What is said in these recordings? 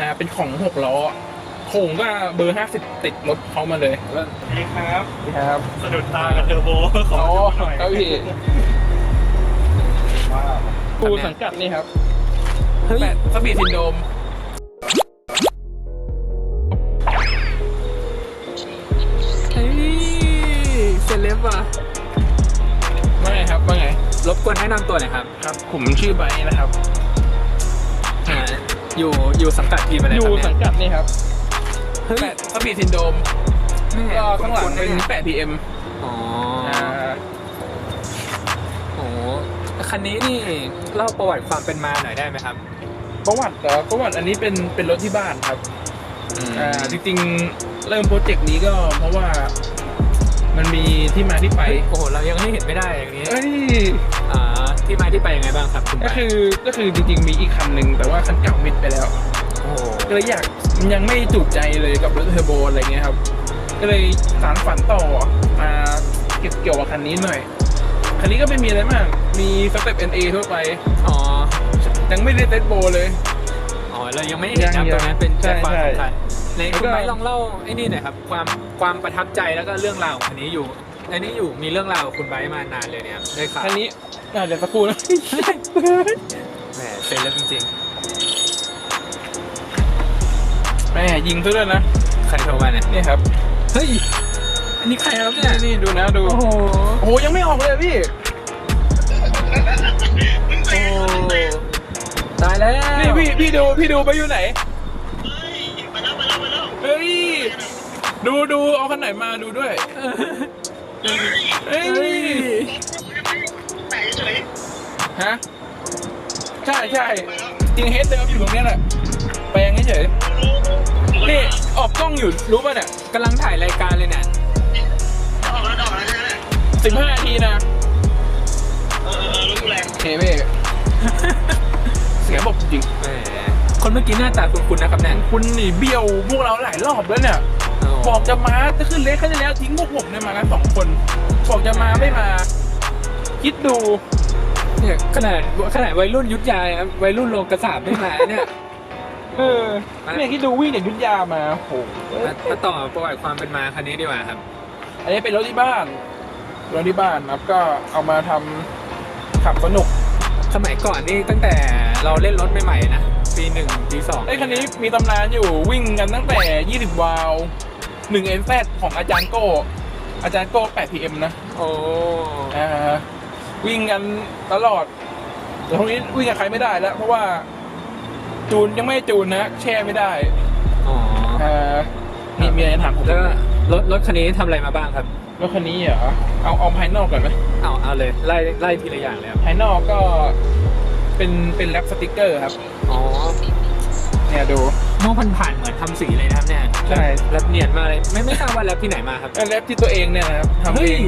นะเป็นของหกล้อโครงก็เบอร์ห้าสิบติดรถเขามาเลยนี่ครับครับสะดุดตากับเทอร์โบขออ๋อดูหน่อยครับพี่ว้าวกูสังกัดนี่ครับเฮ้ยแปดสปีดซินโดมเฮ้ยเซเลบว่ะว่าไงครับว่าไงรบกวนแนะนำตัวหน่อยครับ ครับ ผมชื่อไบร์ทนะครับอ่า อยู่อยู่สังกัดทีมอะไรอคยู่รับสังเนี่ยกัดนี่ครับเฮ้ยแปดสปีดซินโดมแม่ก็ข้างหลังคุ้ๆะเป็นยแปดพีเอ็มอ๋ออ่าโอ้โหคันนี้นี่เล่าประวัติความเป็นมาหน่อยได้ไหมครับประวัติเหรอประวัติอันนี้เป็นเป็นรถที่บ้านครับอ่าจริงๆ เริ่มโปรเจกต์นี้ก็เพราะว่า มันมีที่มาที่ไป โอ้โหเรายังให้เห็นไม่ได้อย่างนี้เอ้ยอ่าที่มาที่ไปยังไงบ้างครับคุณก็ไปคือก็คือจริงๆ มีอีกคันหนึ่งแต่ว่าคันเก่ามิดไปแล้วโอ้โหก็เลยอยากมันยังไม่จุใจเลยกับรถเทอร์โบอะไรเงี้ยครับ ก็เลยสารฝันต่อมาเก็บเกี่ยวกับคันนี้หน่อย คันนี้ก็ไม่มีอะไรมาก มีสเต็ป NA ทั่วไป อ๋อ ยังไม่ได้เซตโบเลย อ๋อเรายังไม่ได้เห็นยันะงตรงนั้นเป็นใช่แค่ความใช่สำคัญในแล้วคุณก็ไบร์ทลองเล่าไอ้นี่หน่อยครับความความประทับใจแล้วก็เรื่องราวของคันนี้อยู่อันนี้อยู่มีเรื่องราวกับคุณไบร์ทมานานเลยเนี่ยได้ข่าวคันนี้อะเดี๋ยวสักครู่นะแหมเซ็นแล้วจริงแม่ยิงซะด้วยนะๆใครโทรมาเนี่ยนี่ครับเฮ้ยอันนี้ใครครับเนี่ยนี่นี่ดูนะดูโอ้โหโอ้โหยังไม่ออกเลยอะพี่ ตายแล้วนี่พี่พี่ดูพี่ดูไปอยู่ไหนเฮ้ยดูดูเอาคันไหนมาดูด้วยเฮ้ยเฮ้ยฮะใช่ใช่จริงเฮดเดิมอยู่ตรงเนี้ยแหละแปลงเฉยๆนี่ออกกล้องอยู่รู้ป่ะเนี่ยกำลังถ่ายรายการเลยเนี่ยสิบห้านาทีนะโอเคพี่ เสียบอกจริงแหมคนเมื่อกี้หน้าตาคุ้นๆนะครับเนี่ยคุณนี่เบี้ยวพวกเราหลายรอบแล้วเนี่ยบอกจะมาจะขึ้นเลขขั้นที่แล้วทิ้งพวกผมเนี่ยมากันสองคนบอกจะมาไม่มา คิดดูเนี่ยขนาดขนาดวัยรุ่นยุทธยาครับวัยรุ่นโลกระสาบไม่มาเนี่ยเออเนี่ยคิดดูวิ่งจากยุทธยามาโอ้โหมามาต่อประวัติความเป็นมาคันนี้ดีกว่าครับ อันนี้เป็นรถที่บ้านรถที่บ้านนะครับก็เอามาทำขับสนุก สมัยก่อนนี่ตั้งแต่เราเล่นรถใหม่ๆนะปีหนึ่งปีสองไอ้ยคันนี้มีตำนานอยู่วิ่งกันตั้งแต่ 20 วาล์ว1 NZ ของอาจารย์โก้ อาจารย์โก้ 8 PM นะโอ้อ่าวิ่งกันตลอด แต่ตรงนี้วิ่งกับใครไม่ได้แล้ว เพราะว่าจูนยังไม่จูนนะ แช่ไม่ได้อ๋ออ่ามีมีอะไรจะถามผมแล้วก็รถรถคันนี้ทำอะไรมาบ้างครับ รถคันนี้เหรอ เอาเอาภายนอกก่อนไหมเอาเอาเลยไล่ไล่ทีละอย่างเลยครับภายนอกก็เป็นเป็นแรปสติกเกอร์ครับ อ๋อ เนี่ยดูมองผ่านๆเหมือนทำสีเลยนะครับเนี่ยใช่ แรปเนียนมากเลย ไม่ไม่ทราบว่าแรปที่ไหนมาครับแรปที่ตัวเองเนี่ยนะครับทำเฮ้เอยง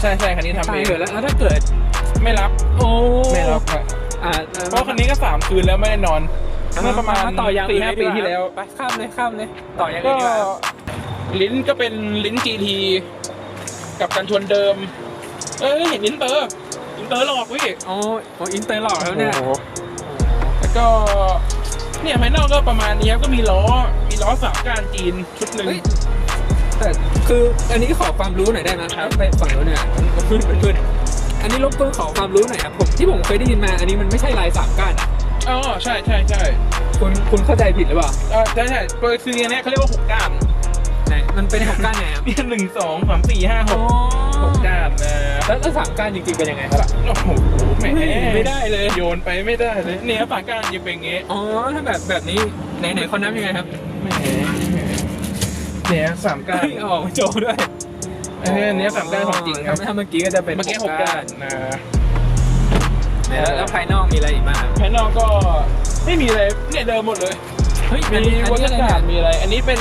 ใช่ใช่คันนี้ทำตาเอยงเถอะแล้วแล้วถ้าเกิด ไม่รับโอ้ไม่รับครับอ่าเพราะคันนี้ก็สามคืนแล้วไม่ได้นอนเมื่อประมาณต่ออย่างสี่อื่นห้าเลยปีดีกที่แล้ว ไปข้ามเลยข้ามเลย ต่ออย่างก็อื่นดีกว่าลิ้นก็เป็นลิ้น GT กับกันชนเดิม เอ้ยเห็นอินเตอร์อินเตอร์หลอกพี่โอ้โอ้อินเตอร์หลอกแล้วเนี่ย โอ้โหแล้วก็ เนี่ยภายนอกก็ประมาณนี้ครับก็มีล้อ มีล้อสามก้านจีนชุดหนึ่ง เฮ้ย แต่คืออันนี้ขอความรู้หน่อยได้ไหมครับไปฝั่งนู้นเนี่ยมันขึ้นมันขึ้นอันนี้รบกวนขอความรู้หน่อยครับผมที่ผมเคยได้ยินมา อันนี้มันไม่ใช่ลายสามก้านอะอ๋อ ใช่ใช่ใช่คุณคุณเข้าใจผิดหรือเปล่า เออใช่ใช่โดยคืออันเนี้ยเขาเรียกว่าหกก้านไหน มันเป็นหกก้านไงครับมีหนึ่งสองสามสี่ห้าหกหกก้านนะแล้วแล้วสามก้านจริงๆเป็นยังไงครับโอ้โหแหมไม่ได้เลยโยนไปไม่ได้เลยเนี่ยสามก้านยังเป็นอย่างงี้อ๋อถ้าแบบแบบนี้ไหนไหนเขานับยังไงครับแหมเนี่ยสามก้านเฮ้ยเอาออกมาโจด้วยเอออันเนี้ยสามก้านของจริงครับถ้าถ้าเมื่อกี้ก็จะเป็นเมื่อกี้หกก้านนะไหนแล้วแล้วภายนอกมีอะไรอีกบ้างครับภายนอกก็ไม่มีอะไรเนี่ยเดิมหมดเลยเฮ้ยมีอันนี้อันวันี้ฏอะไรกาเนี่ยศมีอะไร อันนี้เป็น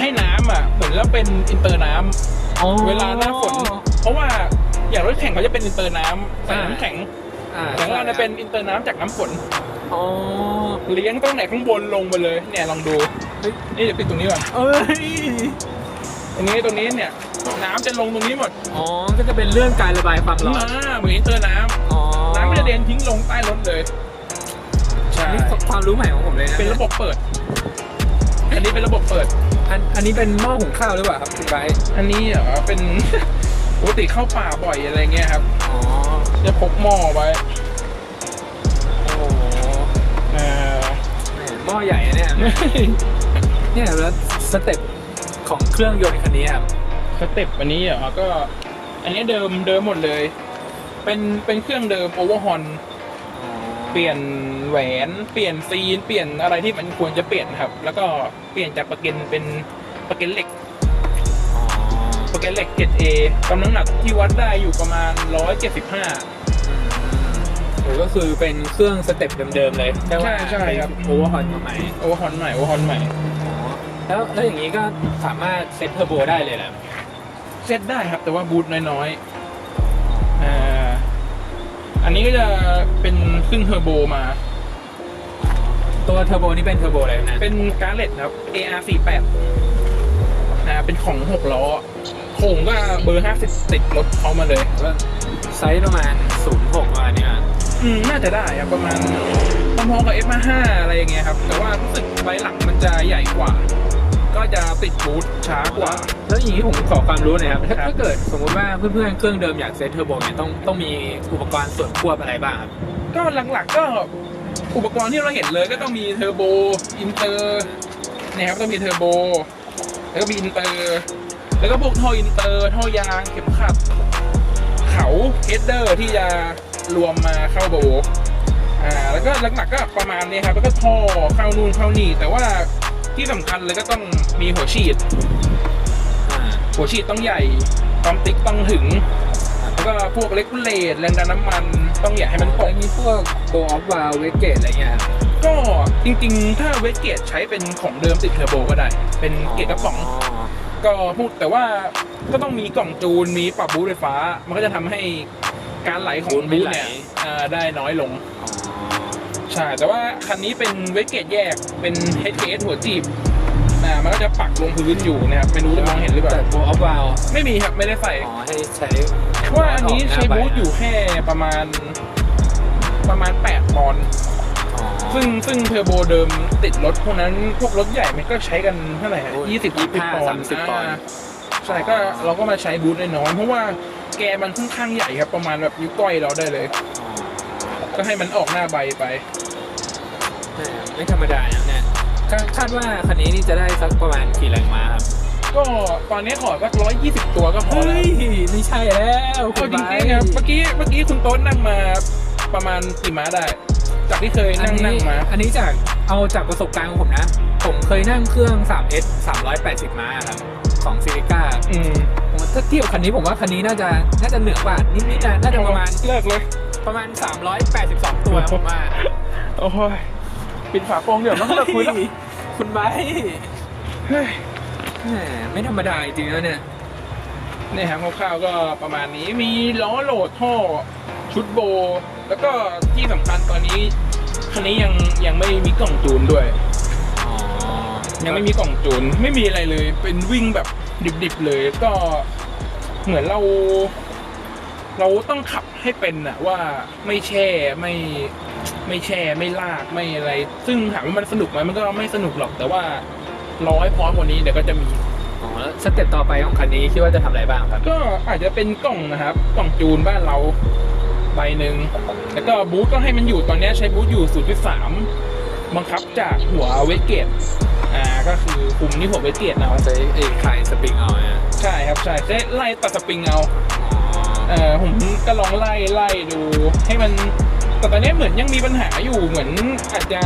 ให้น้ำอะเหมือนแล้วเป็นอินเตอร์น้ำอ๋อ เวลาหน้าฝน เพราะว่าอย่างรถแข่งเขาจะเป็นอินเตอร์น้ำใส่อ่าน้ำแข็งอ่าแต่ของเราเนี่ยเป็นอินเตอร์น้ำจากน้ำฝน อ๋อ เลี้ยงตั้งแต่ข้างบนลงมาเลย เนี่ยลองดูเฮ้ย นี่เดี๋ยวปิดตรงนี้ก่อนเอ้ย ตรงนี้ตรงนี้เนี่ยน้ำจะลงตรงนี้หมดอ๋อ ก็จะเป็นเรื่องการระบายความร้อน อ่าเหมือนอินเตอร์น้ำอ๋อน้ำไม่จะเด่นทิ้งลงใต้รถเลยใช่นี้ความรู้ใหม่ของผมเลยนะเป็นระบบเปิด อันนี้เป็นระบบเปิด อันอันนี้เป็นหม้อหุงข้าวหรือเปล่าครับคุณไบร์ทอันนี้เหรอเป็น ปกติเข้าป่าบ่อยอะไรเงี้ยครับอ๋อจะพกหม้อไว้โอ้โหอ่าแหม่หม้อใหญ่อะเนี่ย เนี่ยแล้วสเต็ปของเครื่องยนต์คันนี้ครับสเต็ปอันนี้เหรอก็ อันนี้เดิมเดิมหมดเลย เป็นเป็นเครื่องเดิมโอเวอร์ฮอน เปลี่ยนแหวนเปลี่ยนซีน เปลี่ยนอะไรที่มันควรจะเปลี่ยนครับ แล้วก็เปลี่ยนจากประเก็นเป็นประเก็นเหล็กอ๋อประเก็นเหล็ก 7A กำลังหนักที่วัดได้อยู่ประมาณ 175หรือก็คือเป็นเครื่องสเต็ปเดิมๆเลยแค่ว่าใช่ใช่ครับโอเวอร์ฮอนมาใหม่โอเวอร์ฮอนใหม่โอเวอร์ฮอนใหม่อ๋อแล้วแล้วอย่างนี้ก็สามารถเซ็ตเทอร์โบได้เลยแหละเซตได้ครับแต่ว่าบูทน้อยๆอ่า อันนี้ก็จะเป็นขึ้นเทอร์โบมา ตัวเทอร์โบนี่เป็นเทอร์โบอะไรนะเป็นการ์เล็ตครับ AR48 นะเป็นของ 6 ล้อโครงก็เบอร์ 50 ติดรถเขามาเลยว่าไซส์ประมาณ 06ประมาณนี้อะอืมน่าจะได้ครับประมาณพร้อมๆกับ F55 อะไรอย่างเงี้ยครับ แต่ว่ารู้สึกใบหลังมันจะใหญ่กว่า ก็จะติดบูทช้ากว่า แล้วอย่างนี้ผมขอความรู้หน่อยครับถ้าครับถ้าเกิดสมมติว่าเพื่อนๆเครื่องเดิมอยากเซ็ตเทอร์โบเนี่ยต้องต้องมีอุปกรณ์ส่วนควบอะไรบ้างครับ ก็หลักๆก็อุปกรณ์ที่เราเห็นเลยก็ต้องมีเทอร์โบอินเตอร์เนี่ยครับต้องมีเทอร์โบแล้วก็มีอินเตอร์แล้วก็พวกท่ออินเตอร์ท่อยางเข็มขัด เขาเฮดเดอร์ที่จะรวมมาเข้าโบอ่าแล้วก็หลักๆก็ประมาณนี้ครับแล้วก็ท่อเข้านู่นเข้านี่แต่ว่า ที่สำคัญเลยก็ต้องมีหัวฉีดอ่าหัวฉีดต้องใหญ่ความติ๊กต้องถึง แล้วก็พวกเลกูเลตแรงดันน้ำมันต้องอย่าให้มันตแล้กวมีพวกโบออฟวาลเวกเกตอะไรเงี้ยครับก็จริงๆ ถ้าเวทเกตใช้เป็นของเดิมติดเทอร์โบก็ได้ เป็นเกตกระป๋อง ก็พูดแต่ว่าก็ต้องมีกล่องจูนมีปรับบูทไฟฟ้า มันก็จะทำให้การไหลของบูทเนี่ยอ่าได้น้อยลงอ๋อใช่แต่ว่าคันนี้เป็นเวทเกตแยกเป็น HKS หัวจีบอ่ามันก็จะปักลงพื้นอยู่นะครับไม่รู้จะมองเห็นหรือเปล่าแต่โบออฟวาลไม่มีครับไม่ได้ใส่อ๋อให้ใช้เพราะว่าอันนี้ใช้บูทอยู่แค่ประมาณ ประมาณ8ปอนด์อ๋อซึ่งซึ่งเทอร์โบเดิมติดรถพวกนั้นพวกรถใหญ่มันก็ใช้กันเท่าไหร่โอ้ยยี่สิบยี่สิบ25ปอนด์30ปอนด์าใช่ก็เราก็มาใช้บูทน้อยๆเพราะว่าแกมันค่อนข้างใหญ่ครับประมาณแบบนิ้วก้อยเราได้เลย ก็ให้มันออกหน้าใบไปแหม่ ไม่ธรรมดานะเนี่ยคาดคาดว่าคันนี้นี่จะได้สักประมาณกี่แรงม้าครับก็ตอนนี้ขอสักร้อยยี่สิบตัวก็พอเฮ้แล้วยไม่ใช่แล้วเอาคุณจไบริงๆครับเมื่อกี้เมื่อกี้คุณโต๊ดนั่งมาประมาณกี่ม้าได้ จากที่เคยอันั่งนี้นั่งมา อันนี้จากเอาจากประสบการณ์ของผมนะ ผมเคยนั่งเครื่อง 3S 380 ม้าครับของซิลิก้าอืมถ้าเทียบคันนี้ผมว่าคันนี้น่าจะน่าจะเหนือกว่านิดๆนะน่าจะประมาณเลิกเลยประมาณ 382 ตัวผมว่าโอ้ย ปิดฝาโปรงเดี๋ยวต้องเลิกคุยแล้วคุณไบร์ทเฮ้ยแหมไม่ธรรมดาจริงๆแล้วเนี่ยเนี่ยครับคร่าวๆก็ประมาณนี้มีล้อโหลดท่อชุดโบ แล้วก็ที่สำคัญตอนนี้คันนี้ยังยังไม่มีกล่องจูนด้วย อ๋อยังไม่มีกล่องจูนไม่มีอะไรเลย เป็นวิ่งแบบดิบๆเลยก็เหมือนเรา เราต้องขับให้เป็นอะว่าไม่แช่ไม่ ไม่แช่ไม่ลากไม่อะไร ซึ่งถามว่ามันสนุกไหมมันก็ไม่สนุกหรอกแต่ว่าร้อยพร้อมกว่านี้เดี๋ยวก็จะมีอ๋อแล้วสเต็ปต่อไปของคันนี้คิดว่าจะทำอะไรบ้างครับ ก็อาจจะเป็นกล่องนะครับ กล่องจูนบ้านเราใบหนึ่งแล้วก็บูทก็ให้มันอยู่ตอนนี้ใช้บูทอยู่0.3บังคับจากหัวเวทเกตอ่าก็คือคุมที่หัวเวทเกตเอาใช้ไอ้คลายสปริงเอาเนี่ยใช่ครับใช่ใช้ไล่ตัดสปริงเอาอ๋อเออผมก็ลองไล่ไล่ดูให้มัน แต่ตอนนี้เหมือนยังมีปัญหาอยู่เหมือนอาจจะ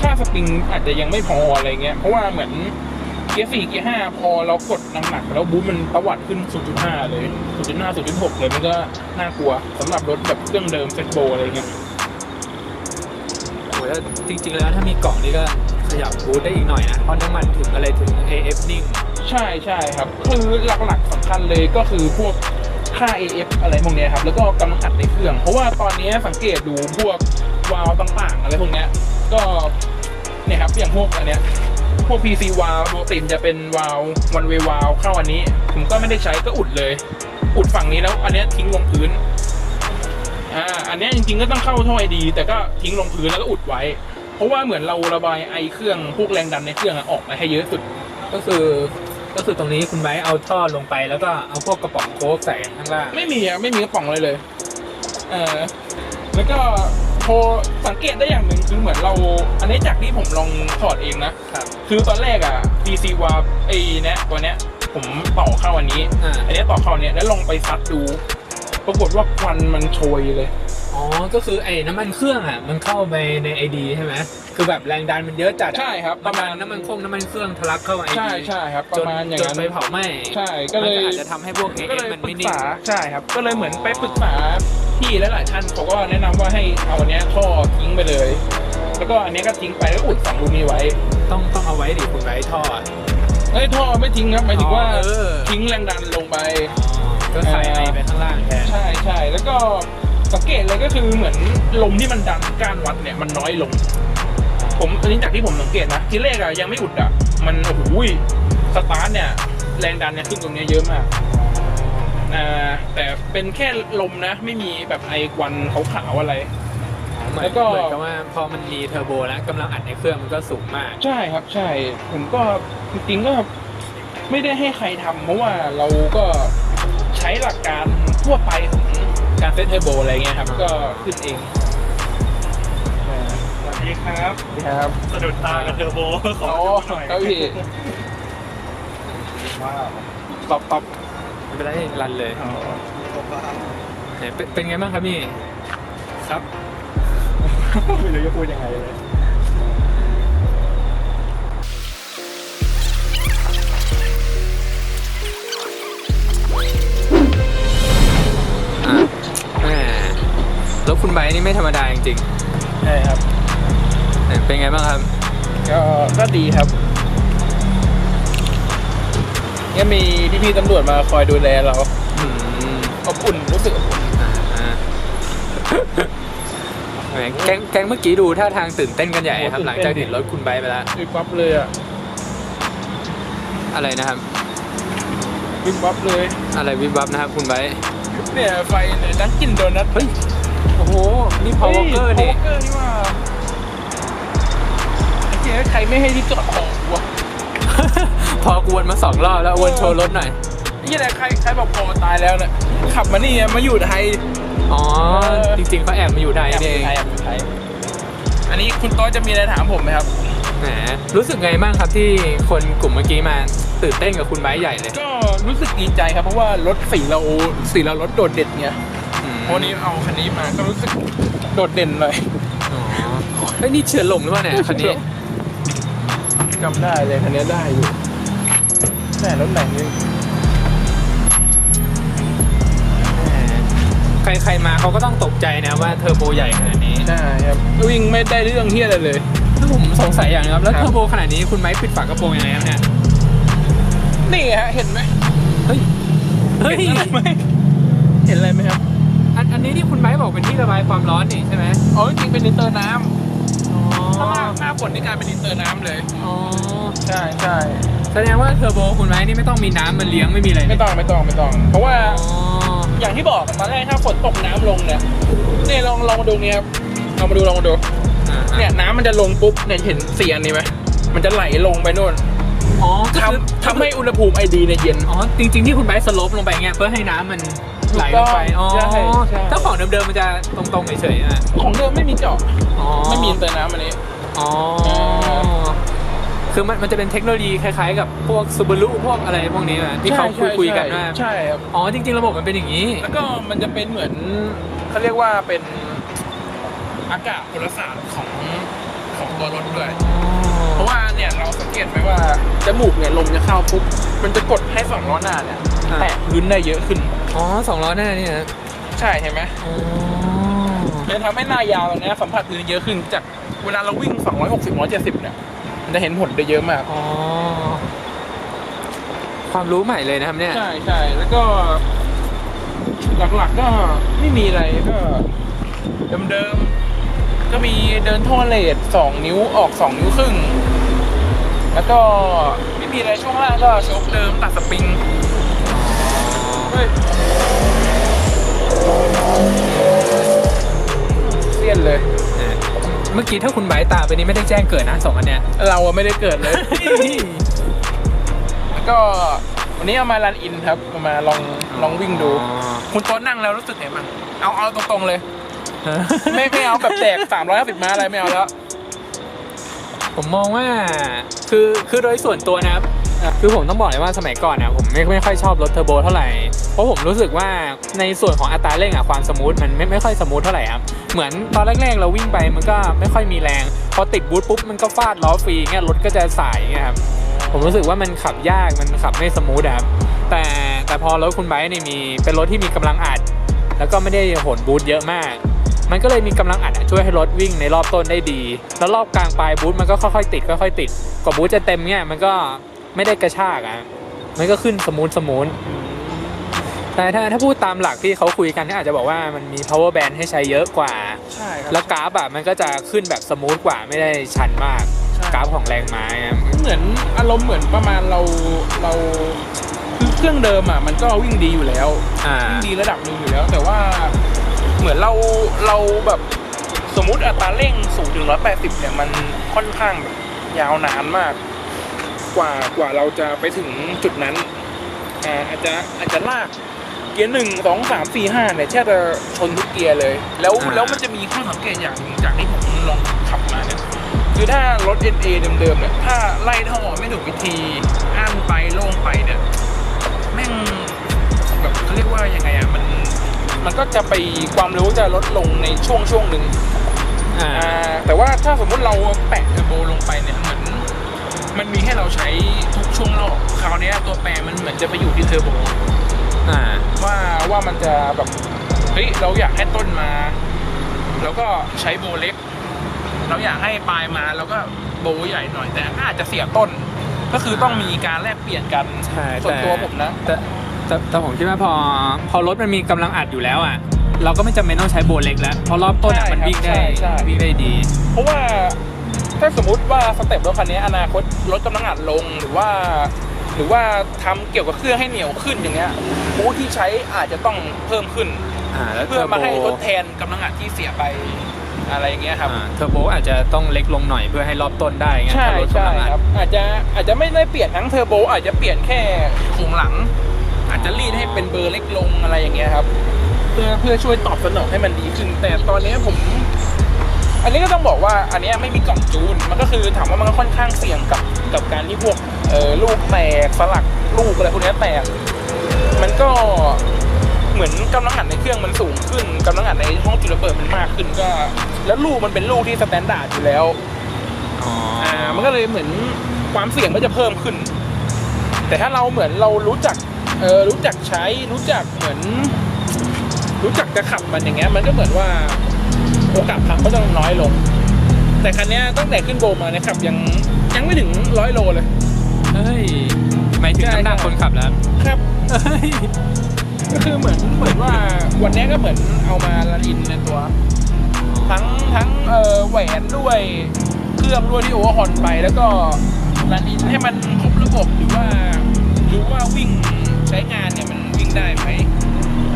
ค่าสปริงอาจจะยังไม่พออะไรเงี้ยเพราะว่าเหมือนเกียร์สี่เกียร์ห้าพอเรากดหนักๆแล้วบูทมันประวัติขึ้น 0.5 เลย 0.5 0.6 เลยมันก็น่ากลัวสำหรับรถแบบเครื่องเดิมเซ็ตโบอะไรเงี้ยโหแล้วจริง ๆ แล้วถ้ามีกล่องนี่ก็ขยับบูทได้อีกหน่อยนะเพราะน้ำมันถึงอะไรถึง AF นิ่ง ใช่ใช่ครับ คือหลักๆสำคัญเลยก็คือพวก ค่า AF อะไรพวกเนี้ยครับ แล้วก็กำลังอัดในเครื่อง เพราะว่าตอนนี้สังเกตดูพวกวาล์วต่างๆ อะไรพวกเนี้ยก็เนี่ยครับอย่างพวกอันเนี้ยพวก PC วาล์วปกตินจะเป็นวาล์ววันเววาล์วเข้าอันนี้ ผมก็ไม่ได้ใช้ก็อุดเลย อุดฝั่งนี้แล้วอันเนี้ยทิ้งลงพื้นอ่าอันเนี้ยจริงๆก็ต้องเข้าท่อไอดี แต่ก็ทิ้งลงพื้นแล้วก็อุดไว้ เพราะว่าเหมือนเราระบายไอเครื่องพวกแรงดันในเครื่องออกมาให้เยอะสุด ก็คือ ก็คือตรงนี้คุณไว้เอาท่อลงไปแล้วก็เอาพวกกระป๋องโค้กใส่ข้างล่างไม่มีอะไม่มีกระป๋องเลยเลยเออแล้วก็พอสังเกตได้อย่างหนึ่งคือเหมือนเรา อันนี้จากที่ผมลองถอดเองนะ ครับ คือตอนแรกอะ DC วาไอ้เนี้ยตัวเนี้ย ผมต่อเข้าอันนี้ อ่า อันนี้ต่อเข้าเนี้ยแล้วลองไปซัดดู ปรากฏว่าควันมันโชยเลย อ๋อ ก็คือไอ้น้ำมันเครื่องอะ มันเข้าไปในไอดีใช่ไหม คือแบบแรงดันมันเยอะจัดอะใช่ครับประมาณน้ำมันคงน้ำมันเครื่องทะลักเข้าไอดีใช่ใช่ครับปจระนมาณอย่างจนนั้นไปเผาไหม้ใช่ก็เลยมันอาจจะทำให้พวกเอก็เลยมันปไม่รึกนิ่งษาใช่ครับ ก็เลยเหมือนไปปรึกษาพี่และหลายท่านเขาก็แนะนำว่าให้เอาอันเนี้ยท่อทิ้งไปเลย แล้วก็อันเนี้ยก็ทิ้งไปแล้วอุดสองรูนี้ไว้ ต้องต้องเอาไว้ดิคุณไว้ท่ออะเอ้ยท่อไม่ทิ้งครับหมายถึงว่าอ๋อเออทิ้งแรงดันลงไป ก็ใส่ไอไปข้างล่างแทนใช่ใช่แล้วก็สังเกตเลยก็คือเหมือนลมที่มันดันก้านวัดเนี่ยมันน้อยลง ผมอันนี้จากที่ผมสังเกตนะทีแรกอะยังไม่อุดอะมันโอ้โหยสตาร์ทเนี่ยแรงดันเนี่ยขึ้นตรงเนี้ยเยอะมากอ่าแต่เป็นแค่ลมนะ ไม่มีแบบไอควันขาวๆอะไรเหมือนแล้วก็เหมือนกับว่าพอมันมีเทอร์โบแล้วกำลังอัดในเครื่องมันก็สูงมาก ใช่ครับใช่ ผมก็จริงๆก็ไม่ได้ให้ใครทำเพราะว่าเราก็ใช้หลักการทั่วไปของการเซตเทอร์โบอะไรเงี้ยครับ ก็ขึ้นเองสวัสดีครับครับสะดุดตากับเทอร์โบขออ๋อดูหน่อยครับพี่ว้าวตอบตอบไม่เป็นไรรันเลยอ๋อไหนเป็นเป็นไงบ้างครับพี่ครับไม่รู้จะพูดยังไงเลย อะแหมรถคุณไบร์ทนี่ไม่ธรรมดาจริงใช่ครับๆไหนเป็นไงบ้างครับก็ก็ดีครับก็มีพี่ๆตำรวจมาคอยดูแลเรา อืมอบอุ่นรู้สึกอบอุ่นอ่าอ่าแหมแก๊งแก๊งเมื่อกี้ดูท่าทางตื่นเต้นกันใหญ่ครับ หลังจากเห็นรถคุณไบร์ทไปแล้ววิบวับเลยอะอะไรนะครับ วิบวับเลยอะไรวิบวับนะครับคุณไบร์ท เนี่ยไฟเนี่ยนักกินโดนัทเฮ้ยโอ้โหนี่ power walker นี่พาวเวอร์เกอร์นี่ว่าไอ้เจ๊ใครไม่ให้ที่จอดของวะพอกวนมาสองรอบแล้ววนโชว์รถหน่อยไอ้เหี้ยใครใครบอกพอตายแล้วเนี่ยขับมานี่มาอยู่ไทยอ๋อเออจริงๆเขาแอบมาอยู่ไทยแอบนี่อเอยู่งไทยแอบอยู่ไทยอันนี้คุณโต๊ะจะมีอะไรถามผมไหมครับแหมรู้สึกไงบ้างครับที่คนกลุ่มเมื่อกี้มา ตื่นเต้นกับคุณไบร์ทใหญ่เลย ก็รู้สึกดีใจครับ เพราะว่ารถสีเราสีเรารถโดดเด่นไงอืมวันนี้เอาคันนี้มาก็รู้สึกโดดเด่นเลยอ๋อเฮ้ยนี่เฉือนหลงหรือเปล่าเนี่ยคันนี้จำได้เลยคันนี้ได้อยู่แม่รถไหนนี่แหมใครๆมาเขาก็ต้องตกใจนะว่าเทอร์โบใหญ่ขนาดนี้ใช่ครับวิ่งไม่ได้เรื่องเฮียอะไรเลยถ้าผมสงสัยอย่างนึงครับแล้วครับเทอร์โบขนาดนี้คุณไม้ปิดฝากระโปรงยังไงครับเนี่ย นี่ฮะเห็นไหมเฮ้ยเฮ้ยเห็นอะไรไหมเห็นอะไรไหมครับอันอันนี้ที่คุณไม้บอกเป็นที่ระบายความร้อนนี่ใช่ไหมอ๋อจริงๆเป็นอินเตอร์น้อ๋อำถ้าหน้าหน้าฝนนี่กลายเป็นอินเตอร์น้ำเลยอ๋อใช่ใช่แสดงว่าเทอร์โบคุณไม้นี่ไม่ต้องมีน้ำมันเลี้ยงไม่มีอะไรไม่ต้องไม่ต้องไม่ต้อง เพราะว่าอ๋ออย่างที่บอกตอนแรกถ้าฝนตกน้ำลงเนี่ยเนี่ยลองลองมาดูเนี่ยครับลองมาดูลองมาดูอ่าเนี่ยน้ำมันจะลงปุ๊บเนี่ยเห็นเสียนนี่ไหมมันจะไหลลงไปนู่น อ๋อก็คือทำทำให้อุณหภูมิไอดีเนี่ยเย็น อ๋อจริงๆที่คุณไบร์ทสโลปลงไปเงี้ยเพื่อให้น้ำมันไหลลงไปอ๋อใช่ใช่ ถ้าของเดิมๆมันจะตรงๆเฉยๆอะของเดิมไม่มีเจาะอ๋อไม่มีอินเตอร์น้ำอันนี้ อ๋อคือมันมันจะเป็นเทคโนโลยีคล้ายๆ กับพวกซูบารุพวกอะไรพวกนี้อะที่เขาคุยคุยๆกันว่าใช่ครับ อ๋อจริงๆระบบมันเป็นอย่างนี้ แล้วก็มันจะเป็นเหมือนเขาเรียกว่าเป็นอากาศพลศาสตร์ของของตัวรถด้วย เพราะว่าเนี่ยเราสังเกตไหมว่าจมูกเนี่ยลมจะเข้าปุ๊บมันจะกดให้สองล้อหน้าเนี่ยอ่า แตะพื้นได้เยอะขึ้น อ๋อสองล้อหน้านี่นะใช่เห็นไหมอ๋อจะทำให้หน้ายาวเนี่ยสัมผัสพื้นเยอะขึ้นจากเวลาเราวิ่ง 260 170 เนี่ยมันจะเห็นผลได้เยอะมาก อ๋อความรู้ใหม่เลยนะครับเนี่ย ใช่ใช่แล้วก็ หลักๆก็ไม่มีอะไรก็เดิมๆ ก็มีเดินท่อเลท2นิ้วออก2นิ้วครึ่ง แล้วก็ไม่มีอะไรช่วงล่างก็โชคเดิมตัดสปริงเฮ้ยเสี้ยนเลยเนี่ยเมื่อกี้ถ้าคุณไบร์ทตามไปนี่ไม่ได้แจ้งเกิดนะสองอันเนี้ย เราอะไม่ได้เกิดเลย แล้วก็วันนี้เอามารันอินครับเอามาลองลองวิ่งดู คุณโต๊ดนั่งแล้วรู้สึกไงบ้างเอาเอาตรงๆเลย ไม่ไม่เอาแบบแตก350ม้าอะไรไม่เอาแล้ว ผมมองว่าคือคือโดยส่วนตัวนะครับ คือผมต้องบอกเลยว่าสมัยก่อนนะผมไม่ไม่ค่อยชอบรถเทอร์โบเท่าไหร่ เพราะผมรู้สึกว่าในส่วนของอัตราเร่งอะความสมูทมันไม่ไม่ค่อยสมูทเท่าไหร่ครับ เหมือนตอนแรกๆเราวิ่งไปมันก็ไม่ค่อยมีแรง พอติดบูทปุ๊บมันก็ฟาดล้อฟรีเงี้ยรถก็จะสายเงี้ยครับผมรู้สึกว่ามันขับยากมันขับไม่สมูทอะครับแต่แต่พอรถคุณไบค์เนี่ยมีเป็นรถที่มีกำลังอัด แล้วก็ไม่ได้โหนบูทเยอะมาก มันก็เลยมีกำลังอัดช่วยให้รถวิ่งในรอบต้นได้ดี แล้วรอบกลางปลายบูทมันก็ค่อยๆติดค่อยๆติดกว่าบูทจะเต็มเนี่ยมันก็ไม่ได้กระชากอะมันก็ขึ้นสมูทสมูทแต่ถ้าถ้าพูดตามหลักที่เขาคุยกันก็อาจจะบอกว่ามันมี power band ให้ใช้เยอะกว่า ใช่ครับ แล้วกราฟอะมันก็จะขึ้นแบบสมูทกว่าไม่ได้ชันมากใช่กราฟของแรงม้าอะเหมือนอารมณ์เหมือนประมาณเราเราคือเครื่องเดิมอะมันก็วิ่งดีอยู่แล้วอ่าวิ่งดีระดับหนึ่งอยู่แล้ว แต่ว่า เหมือนเราเราแบบสมมุติอัตราเร่งสูงถึงร้อยแปดสิบเนี่ยมันค่อนข้างแบบยาวนานมาก กว่ากว่าเราจะไปถึงจุดนั้นอ่าอาจจะอาจจะลากเกียร์หนึ่งสองสามสี่ห้าเนี่ยแทบจะชนทุกเกียร์เลย แล้วอ่าแล้วมันจะมีข้อสังเกตอย่างหนึ่งจากที่ผมลองขับมาเนี่ยคือถ้ารถ NA เดิมๆเนี่ยถ้าไล่ท่อไม่ถูกวิธีอั้นไปโล่งไปเนี่ยแม่งแบบเขาเรียกว่ายังไงอะมัน มันก็จะไปความเร็วจะลดลงในช่วงช่วงหนึ่งอ่าอ่าแต่ว่าถ้าสมมุติเราแปะเทอร์โบลงไปเนี่ยเหมือนมันมีให้เราใช้ทุกช่วงรอบคราวเนี้ยตัวแปรมันเหมือนจะไปอยู่ที่เทอร์โบอ่าว่าว่ามันจะแบบเฮ้ยเราอยากให้ต้นมา แล้วก็ใช้โบเล็ก เราอยากให้ปลายมาแล้วก็โบใหญ่หน่อยแต่ก็อาจจะเสียต้น ก็คือต้องมีการแลกเปลี่ยนกันใช่ส่วนแต่ตัวผมนะแต่ แต่แต่ผมคิดว่าพอพอรถมันมีกำลังอัดอยู่แล้วอะ เราก็ไม่จำเป็นต้องใช้โบเล็กแล้วเพราะรอบต้นอะใช่มันวิ่งได้ใช่ใช่ วิ่งได้ดี เพราะว่าถ้าสมมุติว่าสเต็ปรถคันนี้อนาคตลดกำลังอัดลงหรือว่า หรือว่าทำเกี่ยวกับเครื่องให้เหนียวขึ้นอย่างเงี้ยบูทที่ใช้อาจจะต้องเพิ่มขึ้น อ่าแล้วเพื่อมาให้ทร์โบทดแทนกำลังอัดที่เสียไปอะไรอย่างเงี้ยครับ อ่าเทอร์โบอาจจะต้องเล็กลงหน่อยเพื่อให้รอบต้นได้ไงใช่ถ้ารถใช่กำลังอัด ครับอาจจะอาจจะไม่ได้เปลี่ยนทั้งเทอร์โบอาจจะเปลี่ยนแค่โครงหลัง อาจจะรีดให้เป็นเบอร์เล็กลงอะไรอย่างเงี้ยครับ เพื่อเพื่อช่วยตอบสนองให้มันดีขึ้น แต่ตอนนี้ผม อันนี้ก็ต้องบอกว่าอันนี้ไม่มีกล่องจูน มันก็คือถามว่ามันก็ค่อนข้างเสี่ยงกับกับการที่พวกเออลูกแตกสลักลูกอะไรพวกนี้แตก มันก็เหมือนกำลังอัดในเครื่องมันสูงขึ้นกำลังอัดในห้องจุดระเบิดมันมากขึ้นก็ แล้วลูกมันเป็นลูกที่สแตนดาร์ดอยู่แล้วอ๋ออ่ามันก็เลยเหมือนความเสี่ยงก็จะเพิ่มขึ้น แต่ถ้าเราเหมือนเรารู้จัก เออรู้จักใช้รู้จักเหมือน รู้จักจะขับมันอย่างเงี้ยมันก็เหมือนว่าโอกาสพังก็จะน้อยลง แต่คันเนี้ยตั้งแต่ขึ้นโบมาเนี่ยขับยังยังไม่ถึงร้อยโลเลยเฮ้ยหมายถึงใช่น้ำหนักใช่คนขับแล้วครับเฮ้ยก็คือเหมือนเหมือนว่าวันเนี้ยก็เหมือนเอามาละอินในตัว ทั้งทั้งเออแหวนด้วยเครื่องด้วยที่โอเวอร์ฮอนไปแล้วก็รันอินให้มันครบระบบหรือว่าหรือว่าวิ่ง ใช้งานเนี่ยมันวิ่งได้ไหม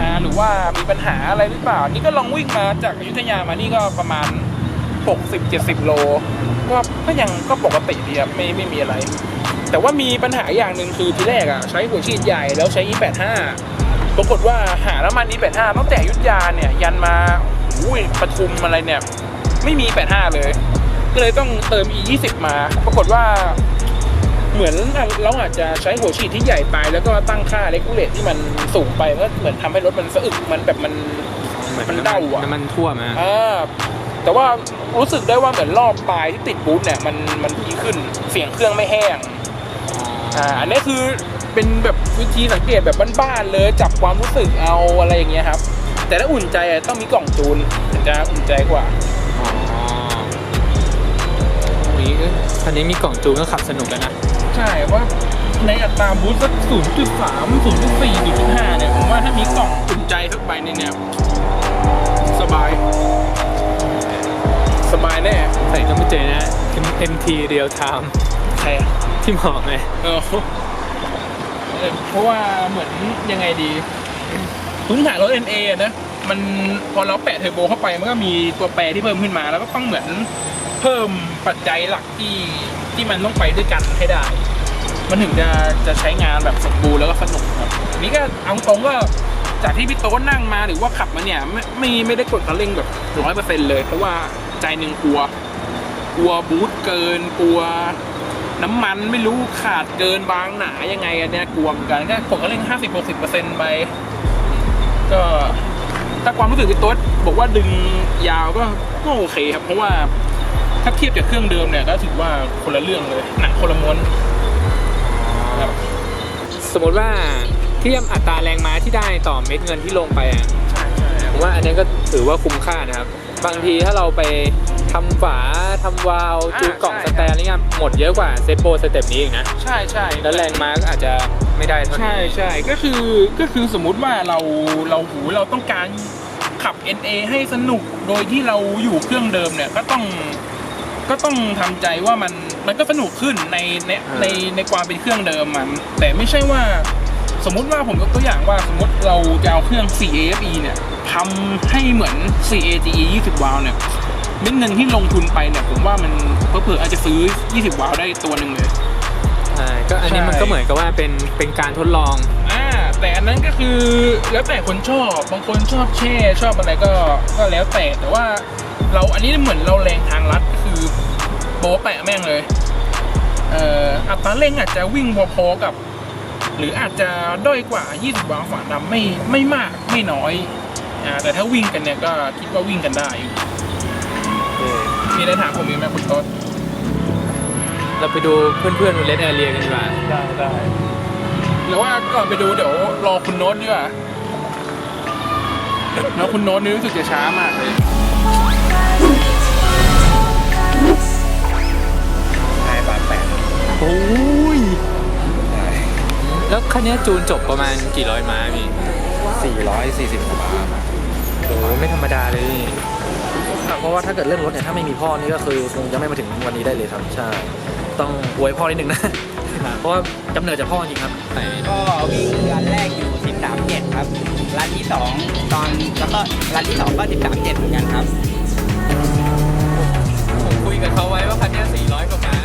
อ่าหรือว่ามีปัญหาอะไรหรือเปล่า นี่ก็ลองวิ่งมาจากอยุธยามานี่ก็ประมาณ 60-70 โล ก็ก็ยังก็ปกติดีครับไม่ไม่มีอะไร แต่ว่ามีปัญหาอย่างหนึ่งคือทีแรกอะใช้หัวฉีดใหญ่แล้วใช้ E85 ปรากฏว่าหาน้ำมัน E85 ตั้งแต่ยุธยาเนี่ยยันมาอุ้ยปทุมอะไรเนี่ย ไม่มี 85 เลย ก็เลยต้องเติม E20 มา ปรากฏว่า เหมือนเราอาจจะใช้หัวฉีดที่ใหญ่ไป แล้วก็ตั้งค่าเลกูเลตที่มันสูงไปก็เหมือนทำให้รถมันสะอึกมันแบบมันเหมือนมันน้ำเด้าอะน้ำมันท่วมอะอ่าแต่ว่ารู้สึกได้ว่าเหมือนรอบปลายที่ติดบูทเนี่ยมันมันดีขึ้นเสียงเครื่องไม่แห้งอ่าอันนี้คือเป็นแบบวิธีสังเกตแบบบ้านๆเลยจับความรู้สึกเอาอะไรอย่างเงี้ยครับ แต่ถ้าอุ่นใจอะต้องมีกล่องจูนถึงจะอุ่นใจกว่าอ๋อนี่ก็อันนี้มีกล่องจูนก็ขับสนุกแล้วนะใช่ว่าในอัตราบูทสักศูนย์จุดสามศูนย์จุดสี่ศูนย์จุดห้าเนี่ย ผมว่าถ้ามีกล่องอุ่นใจสักใบหนึงเนี่ย สบาย สบายแน่ ใส่ต้องไปเจอนะ MT Real Time ใครอะที่เหมาะไงเออเออเพราะว่าเหมือนยังไงดีพื้นฐานรถ NA อะนะ มันพอเราแปะเทอร์โบเข้าไป มันก็มีตัวแปรที่เพิ่มขึ้นมา แล้วก็ต้องเหมือนเพิ่มปัจจัยหลักที่ ที่มันต้องไปด้วยกันให้ได้ มันถึงจะจะใช้งานแบบสมบูรณ์แล้วก็สนุกครับนนี้ก็เอาตรงก็จากที่พี่โต๊ดนั่งมาหรือว่าขับมาเนี่ยไม่ไม่ไม่ได้กดคันเร่งแบบร้อยเปอร์เซ็นต์เลย เพราะว่าใจหนึ่งกลัว กลัวบูทเกิน กลัวน้ำมันไม่รู้ขาดเกินบางหนายังไงอันเนี้ยกลัวเหมือนกันก็กดคันเร่งห้าสิบหกสิบเปอร์เซ็นต์ไปก็ถ้าความรู้สึกพี่โต๊ดบอกว่าดึงยาวก็ก็โอเคครับ เพราะว่า ถ้าเทียบจากเครื่องเดิมเนี่ยก็ถือว่าคนละเรื่องเลยหนังคนละม้วนครับสมมติว่าเทียบอัตราแรงม้าที่ได้ต่อเม็ดเงินที่ลงไปอะใช่ใช่ครับผมว่าอันนี้ก็ถือว่าคุ้มค่านะครับ บางทีถ้าเราไปทำฝาทำวาล์วจูนกล่องสแตนอะไรเงี้ยหมดเยอะกว่าเซตโบสเต็ปนี้อีกนะ ใช่ใช่แล้วแรงม้าก็อาจจะไม่ได้เท่านี้ใช่ใช่ก็คือก็คือสมมุติว่าเราเราหูเราต้องการขับ NA ให้สนุกโดยที่เราอยู่เครื่องเดิมเนี่ยก็ต้อง ก็ต้องทำใจว่ามันมันก็สนุกขึ้นในในในในความเป็นเครื่องเดิมมัน แต่ไม่ใช่ว่า สมมุติว่าผมยกตัวอย่างว่าสมมติเราจะเอาเครื่อง 4AFE เนี่ยทำให้เหมือน 4AGE 20 วาล์วเนี่ยเม็ดเงินที่ลงทุนไปเนี่ยผมว่ามันเผื่อๆอาจจะซื้อ 20 วาล์วได้ตัวหนึ่งเลยใช่ก็อันนี้มันใช่ก็เหมือนกับว่าเป็นเป็นการทดลองอ่าแต่อันนั้นก็คือแล้วแต่คนชอบบางคนชอบแช่ชอบอะไรก็ก็แล้วแต่แต่ว่าเราอันนี้เหมือนเราแรงทางลัดก็คือ โบะแปะแม่งเลยเอ่ออัตราเร่งอาจจะวิ่งพอๆกับ หรืออาจจะด้อยกว่า 20 วาล์วฝาดำไม่ไม่มากไม่น้อยอ่าแต่ถ้าวิ่งกันเนี่ยก็คิดว่าวิ่งกันได้อยู่มีอะไรถามผมอีกไหมคุณต้นเราไปดูเพื่อนๆบนเลดแอเรียกันดีกว่าได้ได้หรือว่าก่อนไปดูเดี๋ยวรอคุณโน้ตดีกว่าแล้วคุณโน้ตนี่รู้สึกจะช้ามากเลย โอ้ย แล้วคันนี้จูนจบประมาณกี่ร้อยม้าพี่สี่ร้อยสี่สิบกว่าบาทโอ้ไม่ธรรมดาเลยนี่เพราะว่าถ้าเกิดเรื่องรถเนี่ยถ้าไม่มีพ่อนี่ก็คือคงจะไม่มาถึงวันนี้ได้เลยครับใช่ต้องอวยพ่อนิดนึงนะ เพราะว่ากำเนิดจากพ่อจริงครับไหนก็วิ่งรันแรกอยู่ 13.7 ครับ รันที่ 2 ตอนแล้วก็รันที่ 2 ก็ 13.7 เหมือนกันครับ ผมคุยกับเขาไว้ว่าคันนี้400 กว่าม้า